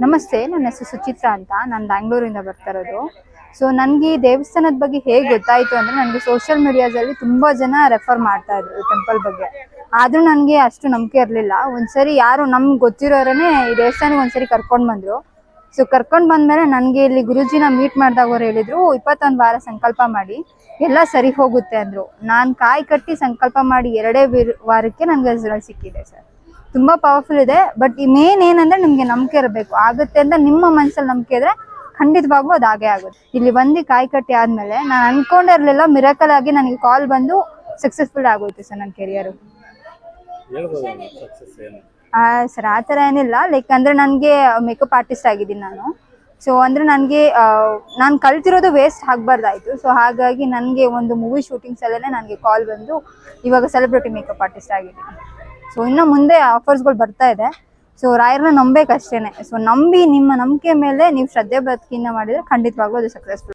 ನಮಸ್ತೆ, ನನ್ನ ಹೆಸರು ಸುಚಿತ್ರ ಅಂತ. ನಾನು ಬ್ಯಾಂಗ್ಳೂರಿಂದ ಬರ್ತಾ ಇರೋದು. ಸೊ ನನಗೆ ಈ ದೇವಸ್ಥಾನದ ಬಗ್ಗೆ ಹೇಗೆ ಗೊತ್ತಾಯಿತು ಅಂದರೆ ನನಗೆ ಸೋಷಿಯಲ್ ಮೀಡಿಯಾದಲ್ಲಿ ತುಂಬ ಜನ ರೆಫರ್ ಮಾಡ್ತಾ ಇದ್ರು ಟೆಂಪಲ್ ಬಗ್ಗೆ. ಆದರೂ ನನಗೆ ಅಷ್ಟು ನಂಬಿಕೆ ಇರಲಿಲ್ಲ. ಒಂದ್ಸರಿ ಯಾರು ನಮ್ಗೆ ಗೊತ್ತಿರೋರೇ ಈ ದೇವಸ್ಥಾನಕ್ಕೆ ಒಂದ್ಸರಿ ಕರ್ಕೊಂಡು ಬಂದರು. ಸೊ ಕರ್ಕೊಂಡು ಬಂದಮೇಲೆ ನನಗೆ ಇಲ್ಲಿ ಗುರುಜಿನ ಮೀಟ್ ಮಾಡಿದಾಗ ಅವ್ರು ಹೇಳಿದ್ರು, ಇಪ್ಪತ್ತೊಂದು ವಾರ ಸಂಕಲ್ಪ ಮಾಡಿ, ಎಲ್ಲ ಸರಿ ಹೋಗುತ್ತೆ ಅಂದರು. ನಾನು ಕಾಯಿ ಕಟ್ಟಿ ಸಂಕಲ್ಪ ಮಾಡಿ ಎರಡೇ ವೀರ್- ವಾರಕ್ಕೆ ನನಗೆ ರಿಸಲ್ಟ್ ಸಿಕ್ಕಿದೆ ಸರ್. ತುಂಬಾ ಪವರ್ಫುಲ್ ಇದೆ. ಬಟ್ ಈ ಮೇನ್ ಏನಂದ್ರೆ ನಿಮ್ಗೆ ನಂಬಿಕೆ ಇರಬೇಕು. ಆಗುತ್ತೆ ಅಂತ ನಿಮ್ಮ ಮನಸ್ಸಲ್ಲಿ ನಂಬಿಕೆ ಇದ್ರೆ ಖಂಡಿತವಾಗ್ಲೂ ಅದು ಹಾಗೆ ಆಗುತ್ತೆ. ಇಲ್ಲಿ ಬಂದು ಕಾಯಿ ಕಟ್ಟಿ ಆದ್ಮೇಲೆ ನಾನು ಅನ್ಕೊಂಡಿರ್ಲಿಲ್ಲ ಮಿರಕಲ್ ಆಗಿ ನನಗೆ ಕಾಲ್ ಬಂದು ಸಕ್ಸಸ್ಫುಲ್ ಆಗೋಯ್ತು ಸರ್ ನನ್ನ ಕೆರಿಯರ್ ಸರ್ ಆ ಥರ ಏನಿಲ್ಲ. ಲೈಕ್ ಅಂದ್ರೆ ನನಗೆ ಮೇಕಪ್ ಆರ್ಟಿಸ್ಟ್ ಆಗಿದ್ದೀನಿ ನಾನು. ಸೊ ಅಂದ್ರೆ ನನಗೆ ನಾನು ಕಲ್ತಿರೋದು ವೇಸ್ಟ್ ಆಗಬಾರ್ದಾಯ್ತು. ಸೊ ಹಾಗಾಗಿ ನನಗೆ ಒಂದು ಮೂವಿ ಶೂಟಿಂಗ್ಸ್ ಅಲ್ಲೇ ನನಗೆ ಕಾಲ್ ಬಂದು ಇವಾಗ ಸೆಲೆಬ್ರಿಟಿ ಮೇಕಪ್ ಆರ್ಟಿಸ್ಟ್ ಆಗಿದ್ದೀನಿ. ಸೊ ಇನ್ನು ಮುಂದೆ ಆಫರ್ಸ್ಗಳು ಬರ್ತಾ ಇದೆ. ಸೊ ರಾಯರನ್ನ ನಂಬೇಕಷ್ಟೇನೆ. ಸೊ ನಂಬಿ ನಿಮ್ಮ ನಂಬಿಕೆ ಮೇಲೆ ನೀವು ಶ್ರದ್ಧೆ ಭಕ್ತಿಯಿಂದ ಮಾಡಿದ್ರೆ ಖಂಡಿತವಾಗ್ಲೂ ಅದು ಸಕ್ಸಸ್ಫುಲ್